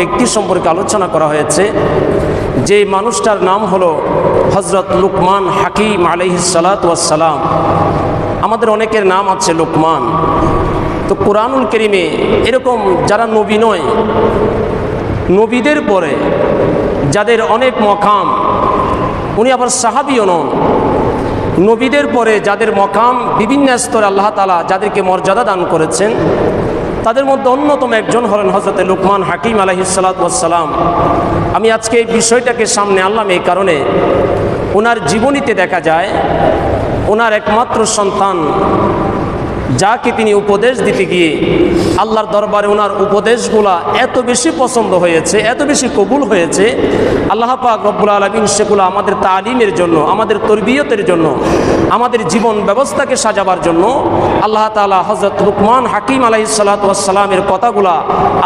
ব্যক্তি সম্পর্কে আলোচনা করা হয়েছে, যে মানুষটার নাম হলো হজরত লুকমান হাকিম আলহিসালাম আমাদের অনেকের নাম আছে লুকমান। তো কোরআনুল করিমে এরকম যারা নবী নয়, নবীদের পরে যাদের অনেক মকাম, উনি আবার সাহাবিও নন। নবীদের পরে যাদের মকাম বিভিন্ন স্তরে আল্লাহ তালা যাদেরকে মর্যাদা দান করেছেন তাদের মধ্যে অন্যতম একজন হলেন হজরত লুকমান হাকিম আলহিসাল্লাম আমি আজকে এই বিষয়টাকে সামনে আনলাম এই কারণে। ওনার জীবনীতে দেখা যায় ওনার একমাত্র সন্তান যাকে তিনি উপদেশ দিতে গিয়ে আল্লাহর দরবারে ওনার উপদেশগুলা এত বেশি পছন্দ হয়েছে, এত বেশি কবুল হয়েছে, আল্লাহ পাক রব্বুল আলমিন সেগুলো আমাদের তালিমের জন্য, আমাদের তরবিয়তের জন্য, আমাদের জীবন ব্যবস্থাকে সাজাবার জন্য আল্লাহ তালা হজরত লুকমান হাকিম আলাহি সাল্লাতামের কথাগুলা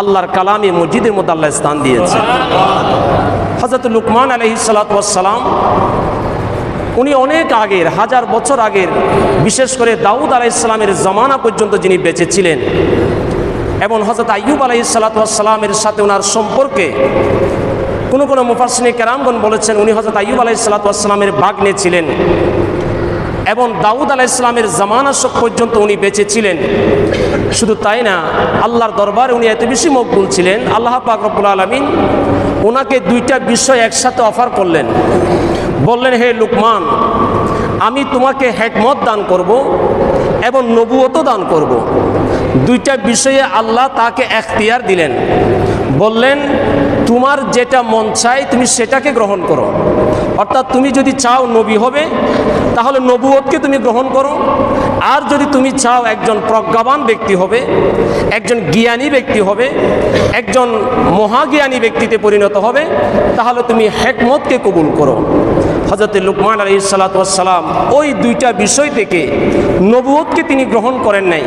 আল্লাহর কালামে মসজিদের মধ্যে আল্লাহ স্থান দিয়েছে। হজরত লুকমান আলহি সাল্লাতাম উনি অনেক আগের, হাজার বছর আগের, বিশেষ করে দাউদ আলাহ ইসলামের জমানা পর্যন্ত যিনি বেঁচে ছিলেন এবং হজরত আইয়ুব আলাহ সালাতামের সাথে ওনার সম্পর্কে কোনো কোনো মুফাসিনী কেরামগণ বলেছেন, উনি হজরত আইয়ুব আলাহ সালাতামের বাগ্নে ছিলেন। এবং দাউদ আলাহ ইসলামের জামানা সব পর্যন্ত উনি বেঁচে ছিলেন। শুধু তাই না, আল্লাহর দরবারে উনি এত বেশি মকবুল ছিলেন, আল্লাহ পাক রব্বুল আলমিন ওনাকে দুইটা বিষয় একসাথে অফার করলেন। বললেন, হে লুকমান, আমি তোমাকে হেকমত দান করব এবং নবুয়তও দান করব। দুইটা বিষয়ে আল্লাহ তাকে এখতিয়ার দিলেন। বললেন, তোমার যেটা মন চাই তুমি সেটাকে গ্রহণ করো। অর্থাৎ তুমি যদি চাও নবী হবে, তাহলে নবুয়তকে তুমি গ্রহণ করো। আর যদি তুমি চাও একজন প্রজ্ঞাবান ব্যক্তি হবে, একজন জ্ঞানী ব্যক্তি হবে, একজন মহাজ্ঞানী ব্যক্তিতে পরিণত হবে, তাহলে তুমি হেকমতকে কবুল করো। হজরত লুকমান আলী সালাতাম ওই দুইটা বিষয় থেকে নবুয়তকে তিনি গ্রহণ করেন নাই।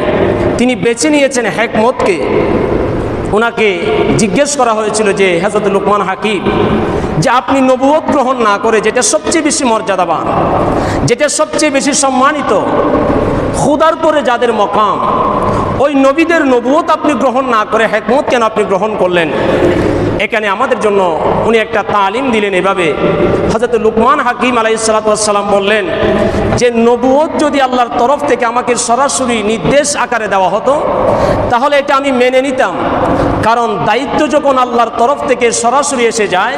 তিনি বেছে নিয়েছেন হেকমতকে। ওনাকে জিজ্ঞেস করা হয়েছিল যে হজরত লুকমান হাকিম যে আপনি নবুয়ত গ্রহণ না করে যেটা সবচেয়ে বেশি মর্যাদাবান, যেটা সবচেয়ে বেশি সম্মানিত, খুদার করে যাদের মকাম, ওই নবীদের নবুয়ত আপনি গ্রহণ না করে হেকমত কেন আপনি গ্রহণ করলেন? এখানে আমাদের জন্য উনি একটা তালিম দিলেন এভাবে। হজরত লুকমান হাকিম আলাইসালাম বললেন যে নবুয়ত যদি আল্লাহর তরফ থেকে আমাকে সরাসরি নির্দেশ আকারে দেওয়া হতো, তাহলে এটা আমি মেনে নিতাম। কারণ দায়িত্ব যখন আল্লাহর তরফ থেকে সরাসরি এসে যায়,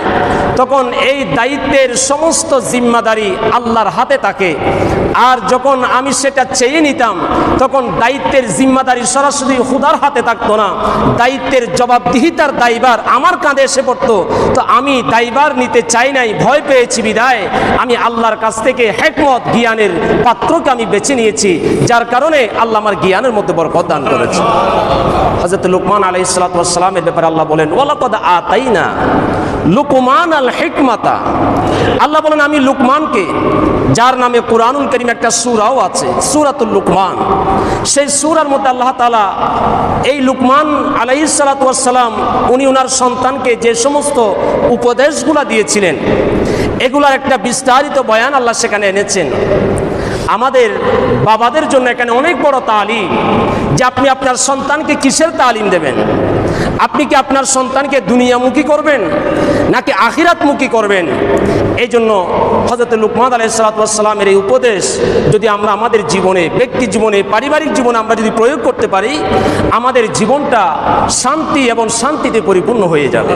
তখন এই দায়িত্বের সমস্ত জিম্মাদারি আল্লাহর হাতে থাকে। আর যখন আমি সেটা চেয়ে নিতাম, তখন দায়িত্বের জিম্মাদারি সরাসরি হুদার হাতে থাকতো না। দায়িত্বের জবাবদিহিতার দায়বার আমার কাঁধে এসে পড়তো। তো আমি দায়বার নিতে চাই নাই, ভয় পেয়েছি বিদায় আমি আল্লাহর কাছ থেকে হেকমত, জ্ঞানের পাত্রকে আমি বেছে নিয়েছি, যার কারণে আল্লাহ আমার জ্ঞানের মধ্যে বরকত দান করেছে। হজরত লুকমান আলাই সালাতামের ব্যাপারে আল্লাহ বলেন ওলাকদ আতাই না লুকমান আল হেকমাতা। আল্লাহ বলেন, আমি লুকমানকে, যার নামে কোরআনুল করিম একটা সুরাও আছে, সুরাতুল লুকমান। সেই সুরার মধ্যে আল্লাহ তালা এই লুকমান আলাই সালাতাম উনি ওনার সন্তানকে যে সমস্ত উপদেশগুলা দিয়েছিলেন, এগুলার একটা বিস্তারিত বয়ান আল্লাহ সেখানে এনেছেন। আমাদের বাবাদের জন্য এখানে অনেক বড় তালিম, যে আপনি আপনার সন্তানকে কিসের তালিম দেবেন? আপনি কি আপনার সন্তানকে দুনিয়ামুখী করবেন নাকি আখিরাতমুখী করবেন? এই জন্য হজরত লুকমাদ আলাইসালামের এই উপদেশ, যদি আমরা আমাদের জীবনে, ব্যক্তি জীবনে, পারিবারিক জীবনে আমরা যদি প্রয়োগ করতে পারি, আমাদের জীবনটা শান্তি এবং শান্তিতে পরিপূর্ণ হয়ে যাবে।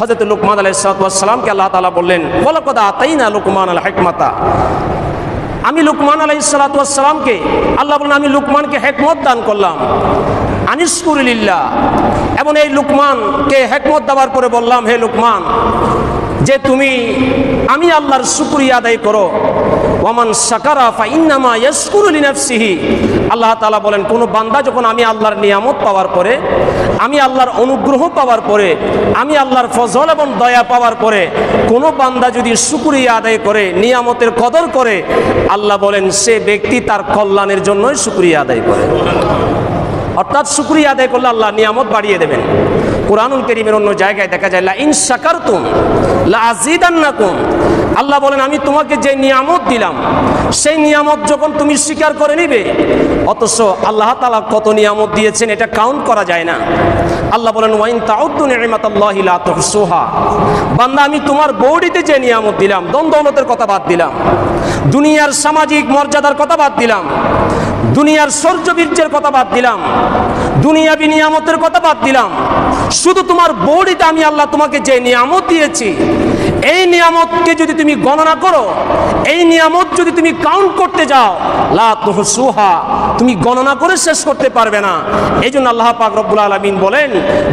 হজরত লুকমাদ আলাইসালামকে আল্লাহ তালা বললেন বলকদা আতাই না লুকমান আল হেকমাতা। আমি লুকমান আলাই সালাতামকে আল্লাহ বলেন আমি লুকমানকে হেকমত দান করলাম। আনিসকুরিল্লা এবং এই লুকমানকে হেকমত দেওয়ার পরে বললাম, হে লুকমান, যে তুমি, আমি আল্লাহর শুক্রিয়া আদায় করো। ওয়ামান সাকারা ফা ইন্নামা ইয়াসকুরুল নাফসিহি আল্লাহ তাআলা বলেন, কোন বান্দা যখন আমি আল্লাহর নিয়ামত পাওয়ার পরে, আমি আল্লাহর অনুগ্রহ পাওয়ার পরে, আমি আল্লাহর ফজল এবং দয়া পাওয়ার পরে, কোন বান্দা যদি শুক্রিয়া আদায় করে, নিয়ামতের কদর করে, আল্লাহ বলেন, সে ব্যক্তি তার কল্যাণের জন্যই শুক্রিয়া আদায় করে। অর্থাৎ শুক্রিয়া আদায় করলে আল্লাহ নিয়ামত বাড়িয়ে দেবেন। কোরআনুল করিমের অন্য জায়গায় দেখা যায়, লা ইন শাকারতুম, লা আজিদান্নাকুম আল্লাহ বলেন, আমি তোমাকে যে নিয়ামত দিলাম, সেই নিয়ামত যখন তুমি স্বীকার করে নিবে, অথচ আল্লাহ তাআলা কত নিয়ামত দিয়েছেন, এটা কাউন্ট করা যায় না। আল্লাহ বলেন ওয়াইন তাউদ্দু নি'মাতাল্লাহি লা তুহসুহা। বান্দা, আমি তোমার বৌডিতে যে নিয়ামত দিলাম দ্বন্দ্বলতের কথা বাদ দিলাম, দুনিয়ার সামাজিক মর্যাদার কথা বাদ দিলাম, দুনিয়ার সৌর্য বীর্যের কথা বাদ দিলাম, দুনিয়াবি নিয়ামতের কথা বাদ দিলাম শুধু তোমার বৌডিতে আমি আল্লাহ তোমাকে যে নিয়ামত দিয়েছি, এই নিয়ামতকে যদি তুমি গণনা করো, এই নিয়ামত যদি তুমি কাউন্ট করতে যাও তুহসুহা, তুমি গণনা করে শেষ করতে পারবে না। এই জন্য আল্লাহ পাক রব্বুল আলমিন বলেন,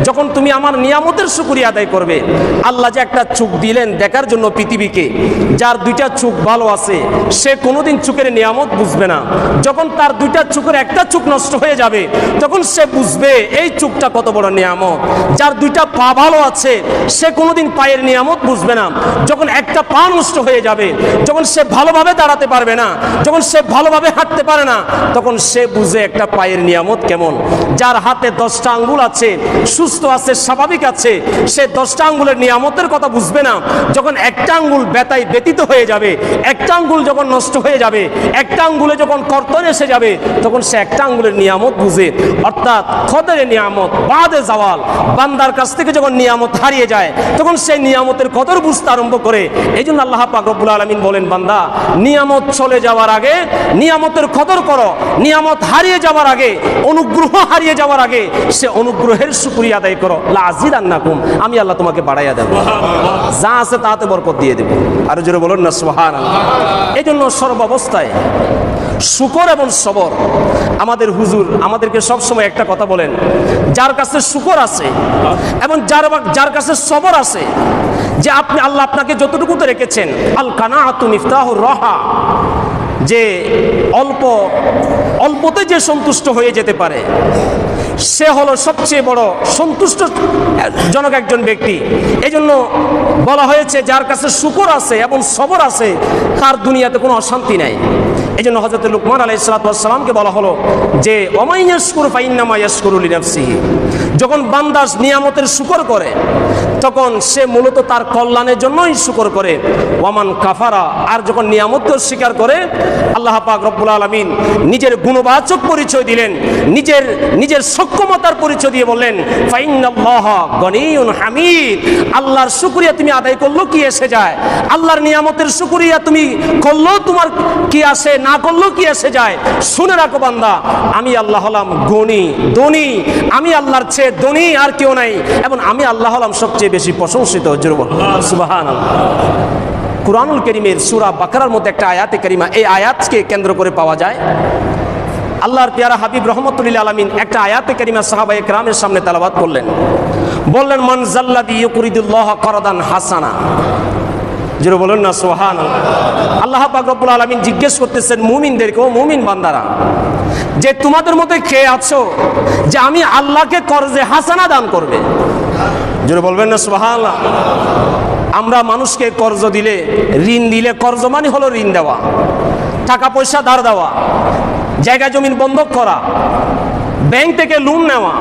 যখন তুমি আমার নিয়ামতের শুকুরিয়া আদায় করবে, আল্লাহ যে একটা চোখ দিলেন দেখার জন্য পৃথিবীকে, যার দুইটা চোখ ভালো আছে, সে কোনোদিন চোখের নিয়ামত বুঝবে না। যখন তার দুইটা চোখের একটা চোখ নষ্ট হয়ে যাবে, তখন সে বুঝবে, এই চোখটা কত বড় নিয়ামত। যার দুইটা পা ভালো আছে, সে কোনোদিন পায়ের নিয়ামত বুঝবে না। যখন একটা পা নষ্ট হয়ে যাবে, যখন সে ভালোভাবে দাঁড়াতে পারবে না, যখন সে ভালোভাবে হাঁটতে পারে না, তখন সে বুঝে একটা পায়ের নিয়ামত কেমন। যার হাতে দশটা আঙ্গুল আছে, সুস্থ আছে, স্বাভাবিক আছে, সে দশটা আঙ্গুলের নিয়ামতের কথা বুঝবে না। যখন একটা আঙ্গুল বেতায় ব্যতীত হয়ে যাবে, একটা আঙ্গুল যখন নষ্ট হয়ে যাবে, একটা আঙ্গুলে যখন কর্তন এসে যাবে, তখন সে একটা আঙ্গুলের নিয়ামত বুঝে। অর্থাৎ খদের নিয়ামত, বাদে জাওয়াল বান্দার কাছ থেকে যখন নিয়ামত হারিয়ে যায়, তখন সেই নিয়ামতের কদর বুঝতে আরম্ভ করে। এই জন্য আল্লাহ পাক রব্বুল আলমিন বলেন, বান্দা, নিয়ামত চলে যাওয়ার আগে, নিয়ামতের কদর করো। নিয়ামত হারিয়ে যাওয়ার আগে, অনুগ্রহ হারিয়ে যাওয়ার আগে, সে অনুগ্রহের শুকুরিয়া আদায় করো। লাজিদ আন্নাকুম আমি আল্লাহ তোমাকে বাড়াইয়া দেবো। যা আছে তাতে বরকত দিয়ে দেবো। আর জোরে বলুন না সোহান এই জন্য সর্বাবস্থায় শুকর এবং সবর। আমাদের হুজুর আমাদেরকে সবসময় একটা কথা বলেন, যার কাছে শুকর আছে এবং যার যার কাছে সবর আছে যে আপনি আল্লাহ আপনাকে যতটুকুতে রেখেছেন আল কানা আতু মিফতাহুর রহা, যে অল্প, অল্পতে যে সন্তুষ্ট হয়ে যেতে পারে, সে হলো সবচেয়ে বড় সন্তুষ্ট জনক একজন ব্যক্তি। এই জন্য বলা হয়েছে, যার কাছে শুকর আছে এবং সবর আছে, তার দুনিয়াতে কোনো অশান্তি নাই। এই জন্য হজরত লুকমান আলাই সালাতামকে বলা হলো যে অমাইয়াসকুর ফাইন্নামা ইয়াসকুরুল নফসিহি যখন বান্দাস নিয়ামতের শুকর করে, তখন সে মূলত তার কল্যাণের জন্যই শুকর করে। ওয়ামান কাফারা, আর যখন নিয়ামতকে স্বীকার করে, আল্লাহ পাক রব্বুল আলমিন নিজের গুণবাচক পরিচয় দিলেন, নিজের নিজের সক্ষমতার পরিচয় দিয়ে বললেন গনিউন হামিদ। আল্লাহর শুকরিয়া তুমি আদায় করল কি এসে যায়? আল্লাহর নিয়ামতের শুকরিয়া তুমি করল তোমার কি আসে, না করল কি এসে যায়? শুনে রাখো বান্দা, আমি আল্লাহ হলাম গনি দনি আমি আল্লাহর চেয়ে দনি আর কেউ নাই। এবং আমি আল্লাহ হলাম সবচেয়ে বেশি প্রশংসিত কুরআনুল করিমের সুরা বাকরার মধ্যে একটা আয়াতে করিমা, এই আয়াতকে কেন্দ্র করে পাওয়া যায়। আল্লাহর পেয়ারা হাবিব রহমতুল্লিল আলমিন একটা আয়াতে করিমা সাহাবা একরামের সামনে তালাবাদ করলেন। বললেন মনজাল্লাদি ইউকুরিদুল্লাহ করদান হাসানা। যেটা বলেন না সোহান আল্লাহ পাক রব্বুল আলমিন জিজ্ঞেস করতেছেন মুমিনদেরকে ও মুমিন বান্দারা যে তোমাদের মধ্যে কে আছো, যে আমি আল্লাহকে করজে হাসানা দান করবে? যেটা বলবেন না সোহান আমরা মানুষকে কর্জ দিলে, ঋণ দিলে, কর্জ মানে হলো ঋণ দেওয়া। টাকা পয়সা ধার দেওয়া। জায়গা জমিন বন্ধক করা। ব্যাংক থেকে লোন নেওয়া,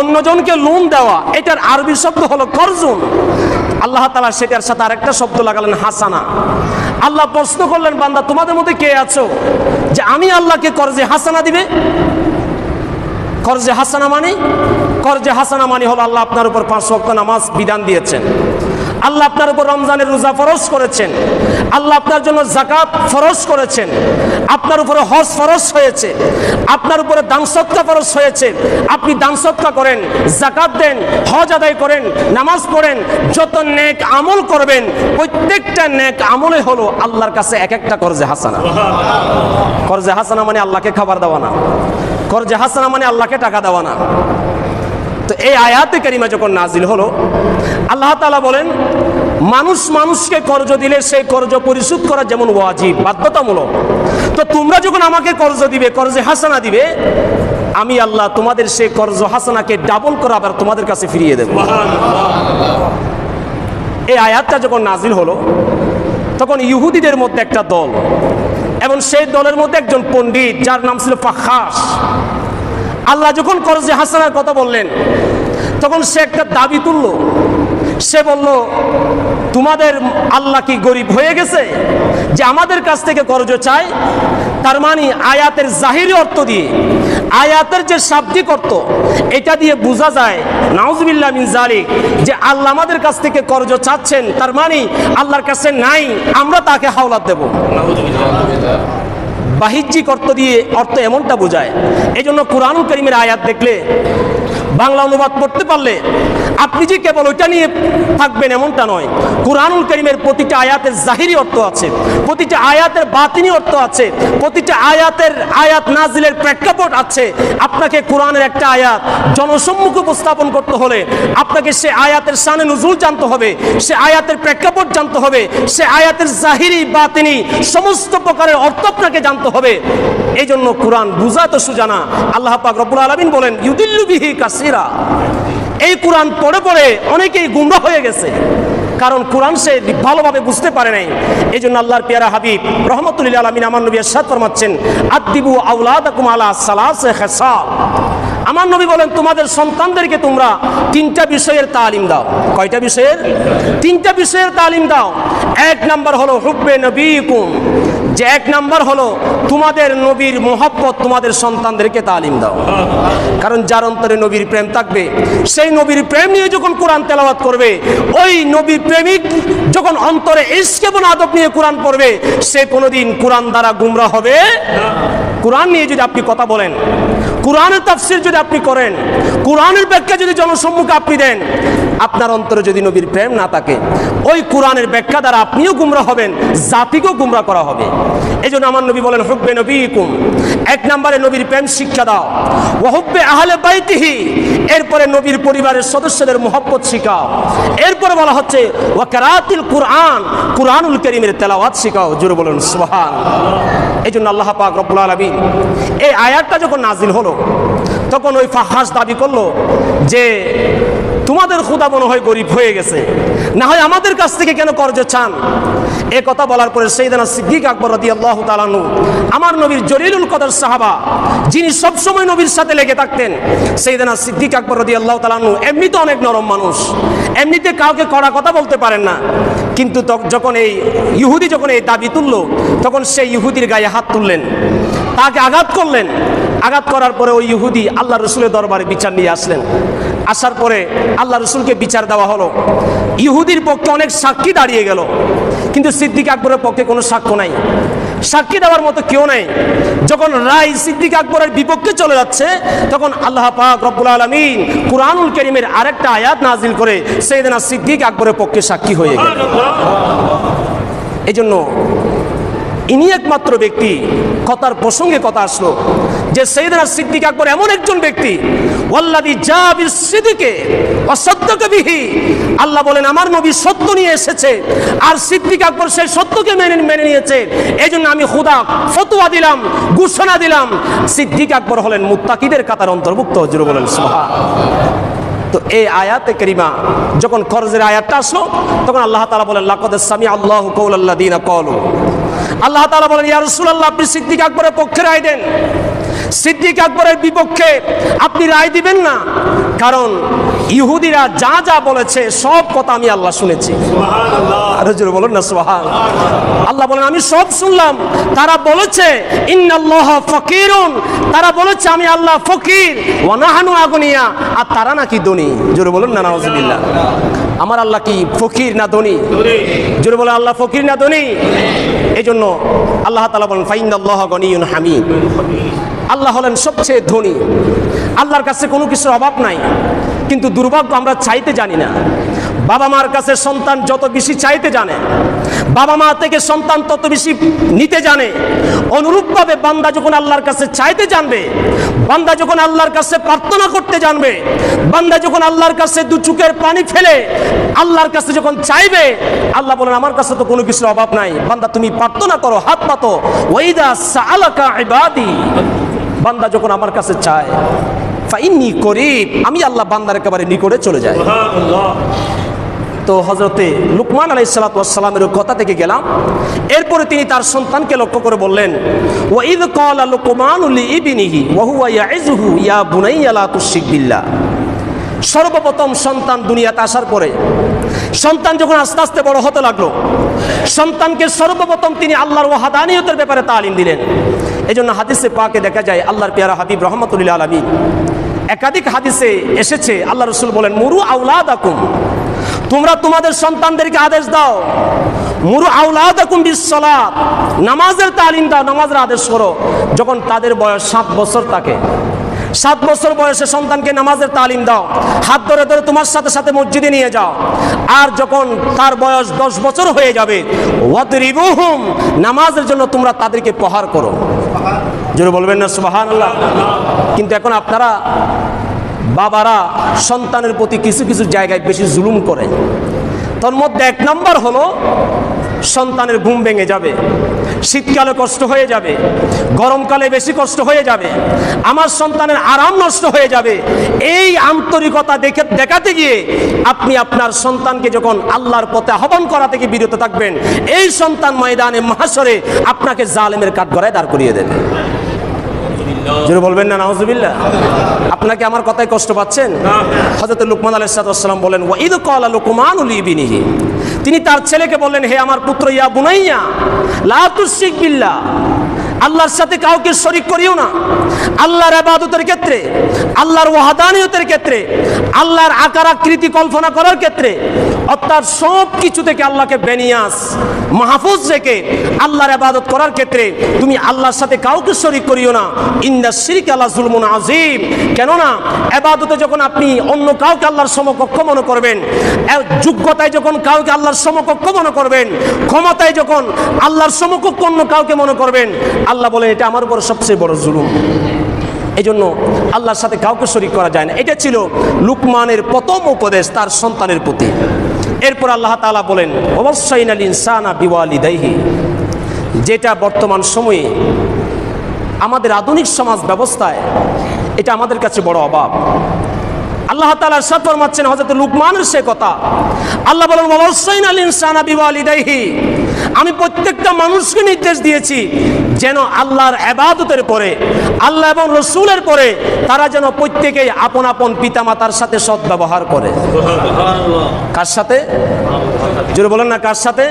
অন্যজনকে লোন দেওয়া, এটার আরবি শব্দ হলো করজুন। আল্লাহ তালা সেটার সাথে আরেকটা শব্দ লাগালেন হাসানা। আল্লাহ প্রশ্ন করলেন, বান্দা, তোমাদের মধ্যে কে আছো? যে আমি আল্লাহকে করজে হাসানা দিবে? করজে হাসানা মানে? করজে হাসানা মানে হলো আল্লাহ আপনার উপর পাঁচ ওয়াক্ত নামাজ বিধান দিয়েছেন। আল্লাহ আপনার উপর রমজানের রোজা ফরজ করেছেন। আল্লাহ আপনার জন্য জাকাত ফরজ করেছেন। আপনার উপরে হজ ফরজ হয়েছে। আপনার উপরে দান সৎকা ফরজ হয়েছে। আপনি সৎকা করেন জাকাত দেন, হজ আদায় করেন, নামাজ পড়েন, যত নেক আমল করবেন, প্রত্যেকটা নেক আমলে হলো আল্লাহর কাছে এক একটা করজে হাসানা। করজে হাসানা মানে আল্লাহকে খাবার দেওয়া না। করজে হাসানা মানে আল্লাহকে টাকা দেওয়া না। তো এই আয়াতে কারিমা যখন নাজিল হলো আল্লাহ তালা বলেন, মানুষ মানুষকে কর্জ দিলে সেই কর্জ পরিশোধ করা যেমন ওয়াজিব, বাধ্যতামূলক। তো তোমরা যখন আমাকে কর্জ দিবে, কর্জে হাসানা দিবে, আমি আল্লাহ তোমাদের সেই কর্জ হাসানাকে ডাবল করা আবার তোমাদের কাছে ফিরিয়ে দেব। এই আয়াতটা যখন নাজিল হলো, তখন ইহুদিদের মধ্যে একটা দল, এবং সেই দলের মধ্যে একজন পণ্ডিত, যার নাম ছিল ফাখাস আল্লাহ যখন করজে হাসানার কথা বললেন, তখন সে একটা দাবি তুলল সে বলল, তোমাদের আল্লাহ কি গরিব হয়ে গেছে যে আমাদের কাছ থেকে কর্জ চায়? তার মানে আয়াতের জাহিরি অর্থ দিয়ে, আয়াতের যে শাব্দিক অর্থ, এটা দিয়ে বোঝা যায়, নাউজবিল্লাহ মিন জালিক যে আল্লাহ আমাদের কাছ থেকে কর্জ চাচ্ছেন, তার মানে আল্লাহর কাছে নাই, আমরা তাকে হাওলাত দেব। বাহ্যিক অর্থ দিয়ে অর্থ এমনটা বোঝায়। এই জন্য কোরআনুল করিমের আয়াত দেখলে বাংলা অনুবাদ করতে পারলে আপনি যে কেবল ওইটা নিয়ে থাকবেন এমনটা নয়। কোরআনুল করিমের প্রতিটা আয়াতের জাহিরি অর্থ আছে, প্রতিটা আয়াতের বাতিনি অর্থ আছে, প্রতিটা আয়াতের আয়াত নাজিলের প্রেক্ষাপট আছে। আপনাকে কোরআনের একটা আয়াত জনসম্মুখ উপস্থাপন করতে হলে আপনাকে সে আয়াতের সানে নজরুল জানতে হবে, সে আয়াতের প্রেক্ষাপট জানতে হবে, সে আয়াতের জাহিরি, বাতিনি সমস্ত প্রকারের অর্থ আপনাকে জানতে হবে। এই জন্য কোরআন বুঝা তো সুজানা। আল্লাহ পাক রব্বুল আলমিন বলেন, ইউদিল্লু বিহি কাসিরা এই কোরআন পড়ে পড়ে অনেকেই গুমরা হয়ে গেছে। কারণ কোরআন সে ভালোভাবে বুঝতে পারে নাই। এই জন্য আল্লাহর পেয়ারা হাবিব রহমতুল্লাহ আলমিন আমার নবী সাদ ফরমাচ্ছেন আদিবু আউলাদাকুম আলা সালাসে খেসাল। আমার নবী বলেন, তোমাদের সন্তানদেরকে তোমরা তিনটা বিষয়ের তালিম দাও। কয়টা বিষয়ের? তিনটা বিষয়ের তালিম দাও। এক নাম্বার হলো, হুব্বে নবীকুম। যে এক নাম্বার হলো, তোমাদের নবীর মোহাব্বত তোমাদের সন্তানদেরকে তালিম দাও। কারণ যার অন্তরে নবীর প্রেম থাকবে, সেই নবীর প্রেম নিয়ে যখন কোরআন তেলাওয়াত করবে, ওই নবী প্রেমিক যখন অন্তরে ইস্ক এবং আদব নিয়ে কোরআন পড়বে, সে কোনোদিন কোরআন দ্বারা গুমরা হবে কোরআন নিয়ে যদি আপনি কথা বলেন, কোরআনের তাফসির যদি আপনি করেন, কোরআনের ব্যাখ্যা যদি জনসম্মুখে আপনি দেন আপনার অন্তরে যদি নবীর প্রেম না থাকে, ওই কোরআনের ব্যাখ্যা দ্বারা আপনিও গুমরা হবেন, জাতিকেও গুমরা করা হবে। এই জন্য আমার নবী বলেন, হুব্বে নবী কুম এক নম্বরে নবীর প্রেম শিক্ষা দাও। ও হুব্বে আহলে বাইতিহি। এরপরে নবীর পরিবারের সদস্যদের মোহব্বত শিখাও। এরপরে বলা হচ্ছে ও কারাতিল কোরআন। কোরআনুল করিমের তেলাওয়াত শিখাও। জোরে বলুন, সুবহান। এই জন্য আল্লাহ পাক রব্বুল আলামিন এই আয়াতটা যখন নাজিল হলো, তখন ওই ফাহাস দাবি করল যে তোমাদের খুদা মনে হয় গরিব হয়ে গেছে। না হয় আমাদের কাছ থেকে কেন কর্জ চান? এ কথা বলার পরে সেই সেইদানা সিদ্দিক আকবর রদি আল্লাহ তালানু আমার নবীর জলিলুল কদর সাহাবা, যিনি সবসময় নবীর সাথে লেগে থাকতেন সেই সেইদানা সিদ্দিক আকবর রদি আল্লাহ তালানু এমনিতে অনেক নরম মানুষ, এমনিতে কাউকে কড়া কথা বলতে পারেন না। কিন্তু যখন এই ইহুদি যখন এই দাবি তুললো, তখন সেই ইহুদির গায়ে হাত তুললেন, তাকে আঘাত করলেন আঘাত করার পরে ওই ইহুদি আল্লাহ রসুলের দরবারে বিচার নিয়ে আসলেন। আসার পরে আল্লাহ রসুলকে বিচার দেওয়া হলো। ইহুদির পক্ষে অনেক সাক্ষী দাঁড়িয়ে গেল। কিন্তু সিদ্দিক আকবরের পক্ষে কোনো সাক্ষ্য নাই। সাক্ষী দেওয়ার মতো কেউ নাই। যখন রায় সিদ্দিক আকবরের বিপক্ষে চলে যাচ্ছে তখন আল্লাহ পাক রব্বুল আলমিন কুরআনুল করিমের আরেকটা আয়াত নাজিল করে সেইদিনা সিদ্দিক আকবরের পক্ষে সাক্ষী হয়ে গেল। এই জন্য ইনি একমাত্র ব্যক্তি। কথার প্রসঙ্গে কথা আসলো যে সৈয়দনা সিদ্দিক আকবর এমন একজন ব্যক্তি আল্লাহ বলেন, আমার নবী সত্য নিয়ে এসেছে আর সিদ্দিক আকবর সেই সত্যকে মেনে মেনে নিয়েছে। এই জন্য আমি খুদা ফতুয়া দিলাম, ঘোষণা দিলাম। সিদ্দিক আকবর হলেন মুত্তাকিদের কাতার অন্তর্ভুক্ত। হজুর বলেন সোহা তো এই আয়াতে করিমা, যখন খরচের আয়াতটা আসলো, তখন আল্লাহ তালা বলেন, লাকদ সামি আল্লাহ কৌল আল্লাহ দিন কলু আল্লাহ তালা বলেন ইয়ারসুল্লাহ আপনি সিদ্দিক আকবরের পক্ষে রায় দেন। সিদ্দিক আকবরের বিপক্ষে আপনি রায় দিবেন না। কারণ ইহুদিরা যা যা বলেছে সব কথা আমি আল্লাহ শুনেছি। বলুন না সোহান আল্লাহ বলেন আমি সব শুনলাম। তারা বলেছে ইন্নাল্লাহ ফকিরুন। তারা বলেছে আমি আল্লাহ ফকির। ওয়ানাহানু আগনিয়া। আর তারা নাকি ধনী। জোরে বলুন না নাউজুবিল্লাহ। আমার আল্লাহ কি ফকির না ধনী? জোরে বলে আল্লাহ ফকির না ধনী? এই জন্য আল্লাহ তালা বলেন ফাইন্দাল্লাহ গনিউন হামিদ। আল্লাহ হলেন সবচেয়ে ধনী। আল্লাহর কাছে কোনো কিছুর অভাব নাই। কিন্তু দুর্ভাগ্য আমরা চাইতে জানি না। বাবা মার কাছে সন্তান যত বেশি চাইতে জানে, বাবা মা থেকে সন্তান তত বেশি নিতে জানে। অনুরূপভাবে বান্দা যখন আল্লাহর কাছে চাইতে জানবে, বান্দা যখন আল্লাহর কাছে প্রার্থনা করতে জানবে, বান্দা যখন আল্লাহর কাছে দু চুকের পানি ফেলে আল্লাহর কাছে যখন চাইবে, আল্লাহ বলেন, আমার কাছে তো কোনো কিছুর অভাব নাই। বান্দা তুমি প্রার্থনা করো, হাত পাতো। ওইদা সালাকা ইবাদি। বান্দা যখন আমার কাছে চায় ফাইন্নি করিব আমি আল্লাহ বান্দার একেবারে নিকটে চলে যাই। তো হজরতে লুকমান আলাই সালাতামের কথা থেকে গেলাম। এরপরে তিনি তার সন্তানকে লক্ষ্য করে বললেন ওয়াইদ কলা লুকমান উলি ইবিনিহি ইয়া বুনাইয়া লা তুশরিক বিল্লাহ। সর্বপ্রথম সন্তান দুনিয়াতে আসার পরে সন্তান যখন আস্তে আস্তে বড় হতে লাগল সন্তানকে সর্বপ্রথম তিনি আল্লাহর ওয়াহাদানিয়তের ব্যাপারে তালিম দিলেন। এই জন্য হাদিসে পাকে দেখা যায়, আল্লাহর পেয়ারা হাবিব রহমতুল্লাহ আলমী একাধিক হাদিসে এসেছে, আল্লাহ রসুল বলেন, মুরু আউলাদ আকুম তোমরা তোমাদের সন্তানদেরকে আদেশ দাও। মুরু আউলাদ আকুম বিশ্বলাত নামাজের তালিম দাও, নামাজের আদেশ করো। যখন তাদের বয়স সাত বছর থাকে, সাত বছর বয়সে সন্তানকে নামাজের তালিম দাও। হাত ধরে ধরে তোমার সাথে সাথে মসজিদে নিয়ে যাও। আর যখন তার বয়স দশ বছর হয়ে যাবে নামাজের জন্য তোমরা তাদেরকে প্রহার করো। জোরে বলবেন না সুবাহান আল্লাহ কিন্তু এখন আপনারা বাবারা সন্তানের প্রতি কিছু কিছু জায়গায় বেশি জুলুম করে। তোর মধ্যে এক নম্বর হলো, সন্তানের ঘুম ভেঙে যাবে, শীতকালে কষ্ট হয়ে যাবে, গরমকালে বেশি কষ্ট হয়ে যাবে, আমার সন্তানের আরাম নষ্ট হয়ে যাবে। এই আন্তরিকতা দেখে দেখাতে গিয়ে আপনি আপনার সন্তানকে যখন আল্লাহর পথে আহ্বান করা থেকে বিরত থাকবেন, এই সন্তান ময়দানে মহাসরে আপনাকে জালেমের কাঠগড়ায় দাঁড় করিয়ে দেবে। জোরে বলবেন না নাউজুবিল্লাহ। আপনাকে আমার কথায় কষ্ট পাচ্ছেন? হজরত লুকমান আলহ সাদাম বলেন ওয়াইদ ইদ ক্বালা লুকমান উলিবিনিহি তিনি তার ছেলেকে বললেন হে আমার পুত্র ইয়া বুনাইয়া লা তুশরিক বিল্লাহ। আল্লাহর সাথে কাউকে শরিক করিও না। আল্লাহর আবাদতের ক্ষেত্রে, আল্লাহর ওয়াহাদানিয়তের ক্ষেত্রে, আল্লাহর আকার আকৃতি কল্পনা করার ক্ষেত্রে, অর্থাৎ সব কিছু থেকে আল্লাহকে বেনিয়াস মাহফুজ রেখে আল্লাহর আবাদত করার ক্ষেত্রে তুমি আল্লাহর সাথে কাউকে শরিক করিও না। ইন্দা শিরিক আল্লাহ জুলমুন আজিম কেননা আবাদতে যখন আপনি অন্য কাউকে আল্লাহর সমকক্ষ মনে করবেন যোগ্যতায় যখন কাউকে আল্লাহর সমকক্ষ মনে করবেন, ক্ষমতায় যখন আল্লাহর সমকক্ষ অন্য কাউকে মনে করবেন আল্লাহ বলেন এটা আমার উপর সবচেয়ে বড় জুলুম। এই জন্য আল্লাহর সাথে কাউকে শরিক করা যায় না। এটা ছিল লুকমানের প্রথম উপদেশ তার সন্তানের প্রতি। এরপর আল্লাহ তাআলা বলেন, অবশ্যই নাল ইনসানা বিওয়ালি দেহি যেটা বর্তমান সময়ে আমাদের আধুনিক সমাজ ব্যবস্থায় এটা আমাদের কাছে বড় অভাব। আল্লাহ তাআলা সাত ফরমাচ্ছেন হযরত লুকমানের সে কথা। আল্লাহ বলেন ওয়াসাইন আল ইনসানা বিওয়ালিদাইহি। আমি প্রত্যেকটা মানুষকে নির্দেশ দিয়েছি যেন আল্লাহর ইবাদতের পরে আল্লাহ এবং রসুলের পরে তারা যেন প্রত্যেকেই আপন আপন পিতামাতার সাথে সৎ ব্যবহার করে কার সাথে? জোরে বলেন না কার সাথে?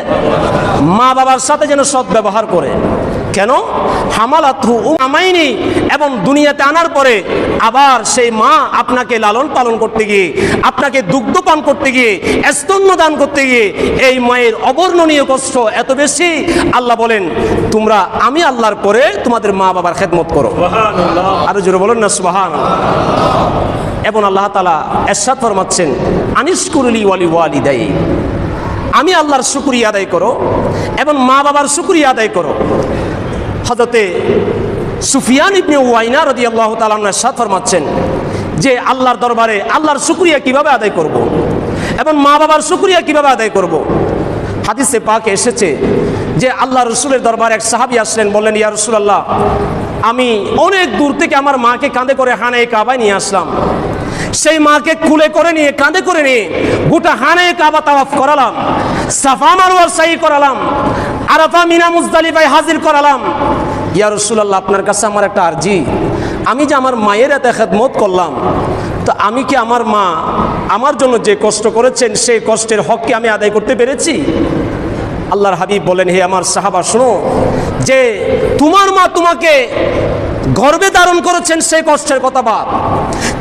মা বাবার সাথে যেন সৎ ব্যবহার করে। কেন? হামালাথু আমাইনি এবং দুনিয়াতে আনার পরে আবার সেই মা আপনাকে লালন পালন করতে গিয়ে আপনাকে দুগ্ধ পান করতে গিয়ে স্তন্য দান করতে গিয়ে এই মায়ের অবর্ণনীয় কষ্ট এত বেশি আল্লাহ বলেন তোমরা আমি আল্লাহর পরে তোমাদের মা বাবার খেদমত করো। আরও জোরে বলেন না সুবাহান এবং আল্লাহ তালা এরশাদ ফরমাচ্ছেন আনিস কুরলি ওয়ালি ওয়ালি দেয় আমি আল্লাহর শুকুরিয়া আদায় করো এবং মা বাবার শুকুরিয়া আদায় করো। হজরতে সুফিয়ান ইবনে ওয়াইনা রদি আল্লাহ তালার সাথ ফরমাচ্ছেন যে আল্লাহর দরবারে আল্লাহর শুকুরিয়া কীভাবে আদায় করব। এবং মা বাবার শুকুরিয়া কীভাবে আদায় করব। হাদিসে পাকে এসেছে যে আল্লাহ রসুলের দরবারে এক সাহাবি আসলেন, বললেন, ইয়া রসুল আল্লাহ আমি অনেক দূর থেকে আমার মাকে কাঁধে করে হানে কাবায় নিয়ে আসলাম সেই মাকে কুলে করে নিয়ে, কাঁধে করে নিয়ে গোটা হানে কাবা তাওয়াফ করালাম, সাফা মারোয়ার সাই করালাম আরাফা মিনা মুজদালিফায় হাজির করালাম। ইয়া রসুলাল্লাহ, আপনার কাছে আমার একটা আর্জি। আমি যে আমার মায়ের এত খেদমত করলাম, তো আমি কি আমার মা আমার জন্য যে কষ্ট করেছেন, সেই কষ্টের হককে আমি আদায় করতে পেরেছি? আল্লাহর হাবিব বলেন, হে আমার সাহাবা, শোনো, যে তোমার মা তোমাকে গর্বে ধারণ করেছেন, সেই কষ্টের কথা বাদ।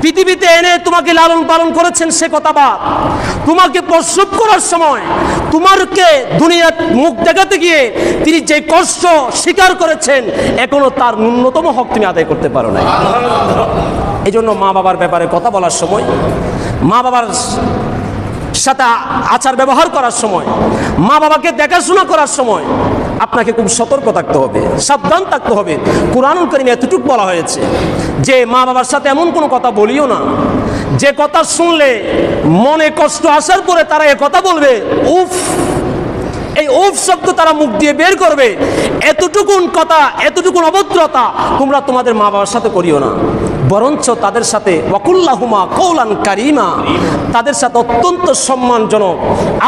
পৃথিবীতে এনে তোমাকে লালন পালন করেছেন সে কথা বাদ তোমাকে প্রসব করার সময় তোমারকে দুনিয়ার মুখ দেখাতে গিয়ে তিনি যে কষ্ট স্বীকার করেছেন, এখনও তার ন্যূনতম হক তুমি আদায় করতে পারো না এই জন্য মা বাবার ব্যাপারে কথা বলার সময়, মা বাবার সাথে আচার ব্যবহার করার সময়, মা বাবাকে দেখাশোনা করার সময় আপনাকে খুব সতর্ক থাকতে হবে, সাবধান থাকতে হবে। কোরআনুল করিমে এতটুকু বলা হয়েছে যে, মা বাবার সাথে এমন কোনো কথা বলিও না। যে কথা শুনলে মনে কষ্ট আসার পরে তারা এ কথা বলবে, উফ, এই উফ শব্দ তারা মুখ দিয়ে বের করবে। এতটুকুন কথা, এতটুকুন অভদ্রতা তোমরা তোমাদের মা বাবার সাথে করিও না। বরঞ্চ তাদের সাথে ওয়াকুল্লাহুমা কৌলান কারিমা। তাদের সাথে অত্যন্ত সম্মানজনক।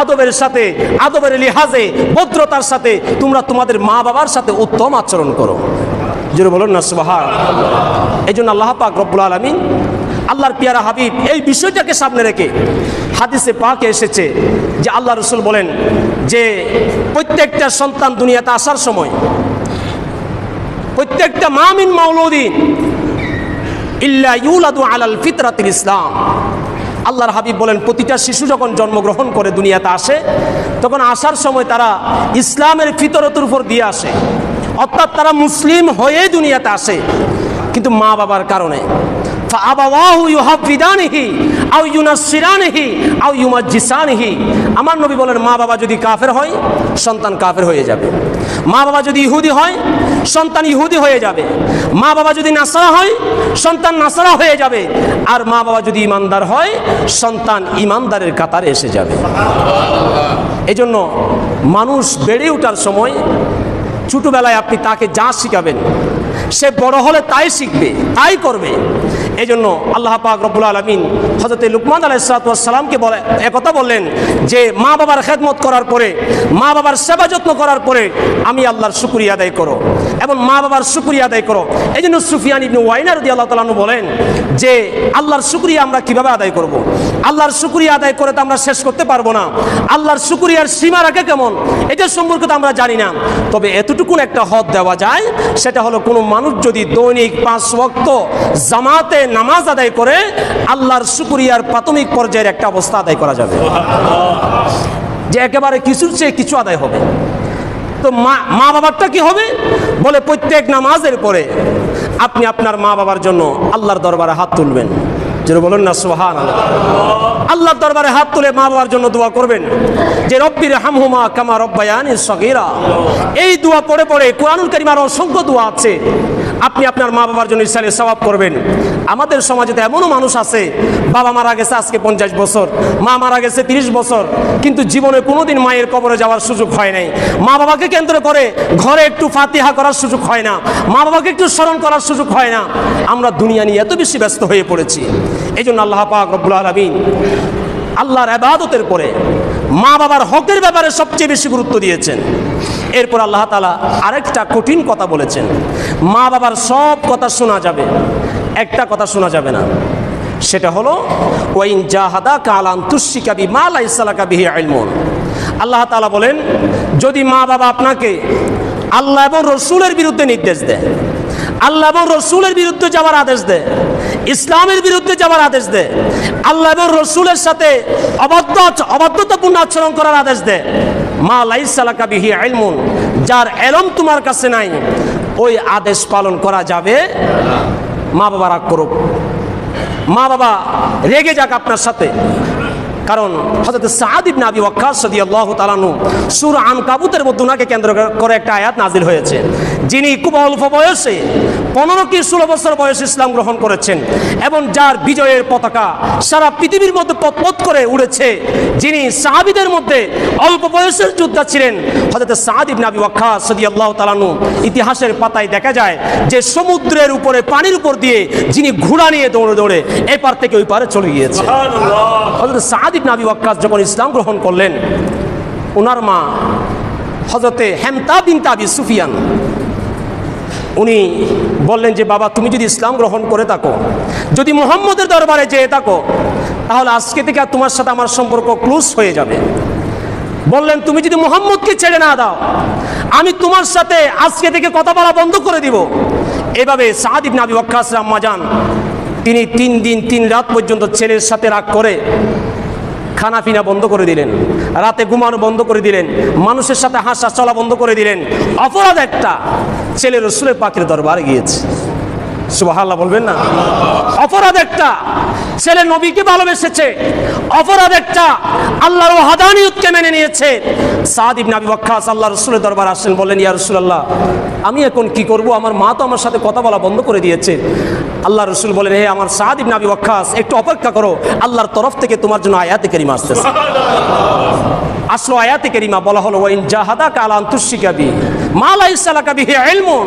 আদবের সাথে, আদবের লিহাজে, ভদ্রতার সাথে তোমরা তোমাদের মা বাবার সাথে উত্তম আচরণ করো। জোরে বলুন না সুবাহার এই জন্য আল্লাহ পাক রব্বুল আলমিন, আল্লাহর পিয়ারা হাবিব, এই বিষয়টাকে সামনে রেখে হাদিসে পাকে এসেছে যে আল্লাহ রসুল বলেন যে প্রত্যেকটা সন্তান দুনিয়াতে আসার সময় প্রত্যেকটা মামিন মাউলুদ্দিন আলাল ইসলাম। আল্লাহর হাবিব বলেন, প্রতিটা শিশু যখন জন্মগ্রহণ করে দুনিয়াতে আসে, তখন আসার সময় তারা ইসলামের ফিতরতের উপর দিয়ে আসে। অর্থাৎ তারা মুসলিম হয়ে দুনিয়াতে আসে। কিন্তু মা বাবার কারণে আমার নবী বলেন, মা বাবা যদি কাফের হয়, সন্তান কাফের হয়ে যাবে। মা বাবা যদি ইহুদি হয়, সন্তান ইহুদি হয়ে যাবে। মা বাবা যদি নাসারা হয়, সন্তান নাসারা হয়ে যাবে। আর মা বাবা যদি ইমানদার হয়, সন্তান ইমানদারের কাতারে এসে যাবে। এই জন্য মানুষ বেড়ে ওঠার সময় ছোটোবেলায় আপনি তাকে যা শিখাবেন সে বড় হলে তাই শিখবে, তাই করবে। এই জন্য আল্লাহ পাক রব্বুল আলমিন হজরত লুকমান আলাইসালামকে বলে একথা বললেন যে, মা বাবার খেদমত করার পরে, মা বাবার সেবা যত্ন করার পরে আমি আল্লাহর শুক্রিয়া আদায় করো। এবং মা বাবার শুক্রিয়া আদায় করো। এই জন্য সুফিয়ান ইবনু ওয়াইনার রদি আল্লাহ তালু বলেন যে, আল্লাহর শুক্রিয়া আমরা কীভাবে আদায় করব। আল্লাহর শুক্রিয়া আদায় করে তো আমরা শেষ করতে পারব না। আল্লাহর শুক্রিয়ার সীমা রাখে কেমন? এটা সম্পর্কে তো আমরা জানি না। তবে এতটুকুন একটা হদ দেওয়া যায়, সেটা হলো কোনো মানুষ যদি দৈনিক পাঁচ ওয়াক্ত জামাতে নামাজ আদায় করে, আল্লাহর সুকুরিয়ার প্রাথমিক পর্যায়ের একটা অবস্থা আদায় করা যাবে। যে একেবারে কিছুর চেয়ে কিছু আদায় হবে। তো মা মা বাবারটা কি হবে? বলে প্রত্যেক নামাজের পরে আপনি আপনার মা বাবার জন্য আল্লাহর দরবারে হাত তুলবেন। যেন বলুন না সোহান আল্লাহর দরবারে হাত তুলে মা বাবার জন্য দোয়া করবেন। যে রব্বির হামহুমা কামা রব্বায়ানি সগীরা। এই দোয়া পড়ে পড়ে কোরআনুল কারিমার অসংখ্য দোয়া আছে। আপনি আপনার মা বাবার জন্য ইসালে সবাব করবেন। আমাদের সমাজে তো এমনও মানুষ আছে, বাবা মারা গেছে আজকে পঞ্চাশ বছর, মা মারা গেছে তিরিশ বছর, কিন্তু জীবনে কোনোদিন মায়ের কবরে যাওয়ার সুযোগ হয় নাই। মা বাবাকে কেন্দ্র করে ঘরে একটু ফাতিহা করার সুযোগ হয় না। মা বাবাকে একটু স্মরণ করার সুযোগ হয় না। আমরা দুনিয়া নিয়ে এত বেশি ব্যস্ত হয়ে পড়েছি। এই জন্য আল্লাহ পাক রব্বুল আলমিন আল্লাহর আবাদতের পরে মা বাবার হকের ব্যাপারে সবচেয়ে বেশি গুরুত্ব দিয়েছেন। এরপর আল্লাহ তালা আরেকটা কঠিন কথা বলেছেন। মা বাবার সব কথা শোনা যাবে, একটা কথা শোনা যাবে না। সেটা হলো, ওয়াইন জাহাদা কালান তুসিকাবি মা লাইসালাকা বিহি আইলমন আল্লাহ তালা বলেন, যদি মা বাবা আপনাকে আল্লাহ এবং রসুলের বিরুদ্ধে নির্দেশ দেয়, আল্লাহ এবং রসুলের বিরুদ্ধে যাওয়ার আদেশ দেয় ইসলামের বিরুদ্ধে যাওয়ার আদেশ দেয়। আল্লাহ এবং রসুলের সাথে অবাধ্য অবাধ্যতাপূর্ণ আচরণ করার আদেশ দেয়। মা লাইসালাকা বিহি আইলমুন যার এলম তোমার কাছে নাই, ওই আদেশ পালন করা যাবে মা বাবা রাগ করুক। মা বাবা রেগে যাক আপনার সাথে। কারণ হজরত সাহাদিব নাবি ওয়াক্কাস সদি আল্লাহ তালানু সুর আন কাবুতের মধ্যে ওনাকে কেন্দ্র করে একটা আয়াত নাজিল হয়েছে। যিনি খুব অল্প বয়সে পনেরো কি ষোলো বছর বয়সে ইসলাম গ্রহণ করেছেন এবং যার বিজয়ের পতাকা সারা পৃথিবীর মধ্যে পথ করে উড়েছে যিনি সাহাবিদের মধ্যে অল্প বয়সের যোদ্ধা ছিলেন। হজরত সাহাদিব নাবি ওয়াক্কাস সদি আল্লাহ তালানু ইতিহাসের পাতায় দেখা যায় যে সমুদ্রের উপরে পানির উপর দিয়ে যিনি ঘোড়া নিয়ে দৌড়ে দৌড়ে এপার থেকে ওই পারে চলে গিয়েছে। হজরত সাহাদিব নাবি ওয়াক্কাস যখন ইসলাম গ্রহণ করলেন ওনার মা হজরতে হেমতা বিন তাবি সুফিয়ান উনি বললেন যে, বাবা, তুমি যদি ইসলাম গ্রহণ করে থাকো, যদি মোহাম্মদের দরবারে যেয়ে থাকো, তাহলে আজকে থেকে আর তোমার সাথে আমার সম্পর্ক ক্লোজ হয়ে যাবে। বললেন, তুমি যদি মোহাম্মদকে ছেড়ে না দাও, আমি তোমার সাথে আজকে থেকে কথা বলা বন্ধ করে দিব। এভাবে সাহাদিব নাবি ওয়াক্কাস আম্মা যান তিনি তিন দিন, তিন রাত পর্যন্ত ছেলের সাথে রাগ করে খানা পিনা বন্ধ করে দিলেন, রাতে ঘুমানো বন্ধ করে দিলেন, মানুষের সাথে হাসা চলা বন্ধ করে দিলেন, অপরাধ একটা, ছেলে রসুলের পাখির দরবারে গিয়েছে। সুবাহাল্লাহ বলবেন না? অপরাধ একটা, ছেলে নবীকে ভালোবেসেছে, অপরাধ একটা, আল্লাহর হাদানিয়তকে মেনে নিয়েছে। সাদ ইবনে আবি ওয়াক্কাস আল্লাহ রসুলের দরবার আসেন বললেন, ইয়া রাসূলুল্লাহ, আমি এখন কি করব? আমার মা তো আমার সাথে কথা বলা বন্ধ করে দিয়েছে। আল্লাহ রসুল বলেন হে আমার সাদ ইবনে আবি ওয়াক্কাস একটু অপেক্ষা করো। আল্লাহর তরফ থেকে তোমার জন্য আয়াতে কারিমা আসতেছে। আসলো আয়াতে কারিমা বলা হলো ওয়াইন জাহাদা কালান তুশিকাবি মালা ইসালাকা বিহি ইলমুন।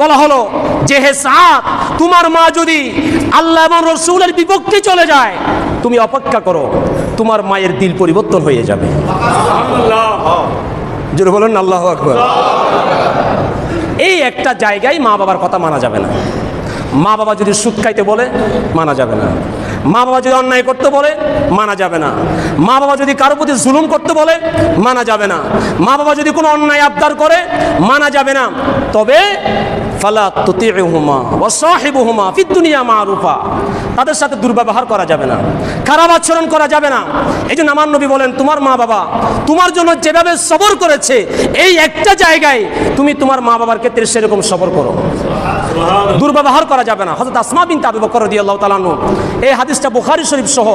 বলা হলো যে হে সাদ তোমার মা যদি আল্লাহ এবং রসুলের বিপক্ষে চলে যায় তুমি অপেক্ষা করো তোমার মায়ের দিল পরিবর্তন হয়ে যাবে। জোরে বলেন আল্লাহ আকবর। এই একটা জায়গায় মা বাবার কথা মানা যাবে না। মা বাবা যদি সুদ খাইতে বলে, মানা যাবে না। মা বাবা যদি অন্যায় করতে বলে, মানা যাবে না। মা বাবা যদি কারও প্রতি জুলুম করতে বলে, মানা যাবে না। মা বাবা যদি কোনো অন্যায় আবদার করে, মানা যাবে না। তবে ফালা তুতিহুমা ওয়া সাহিবুহুমা ফিদ দুনিয়া মারুফা। তাদের সাথে দুর্ব্যবহার করা যাবে না। খারাপ আচরণ করা যাবে না। এই জন্য আমার নবী বলেন, তোমার মা বাবা তোমার জন্য যেভাবে সবর করেছে, এই একটা জায়গায় তুমি তোমার মা বাবার ক্ষেত্রে সেরকম সবর করো। দুর্ব্যবহার করা যাবে না। হজরত আসমা বিন তাবি বকর রদি আল্লাহ তালানু এই হাদিসটা বুখারি শরীফ সহ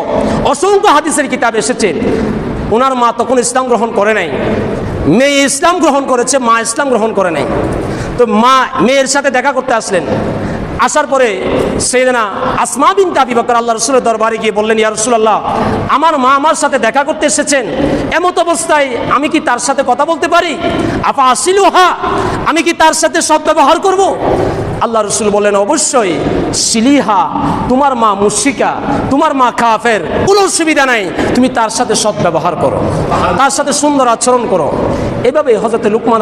অসংখ্য হাদিসের কিতাবে এসেছে। ওনার মা তখন ইসলাম গ্রহণ করে নাই। মেয়ে ইসলাম গ্রহণ করেছে, মা ইসলাম গ্রহণ করে নাই। তো মা, মেয়ের সাথে দেখা করতে আসলেন। আসার পরে সেইদিনা আসমা বিন তাবি বকর আল্লাহ রসুলের দরবারে গিয়ে বললেন, ইয়া রসুল্লাহ আমার মা আমার সাথে দেখা করতে এসেছেন। এমত অবস্থায় আমি কি তার সাথে কথা বলতে পারি? আপা আসিল হা আমি কি তার সাথে সব ব্যবহার করব? আল্লাহ রসুল বললেন, অবশ্যই শিলিহা তোমার মা মুশিকা তোমার মা কাফের, কোনো সুবিধা নাই, তুমি তার সাথে সৎ ব্যবহার করো, তার সাথে সুন্দর আচরণ করো। এভাবে হজরত লুকমান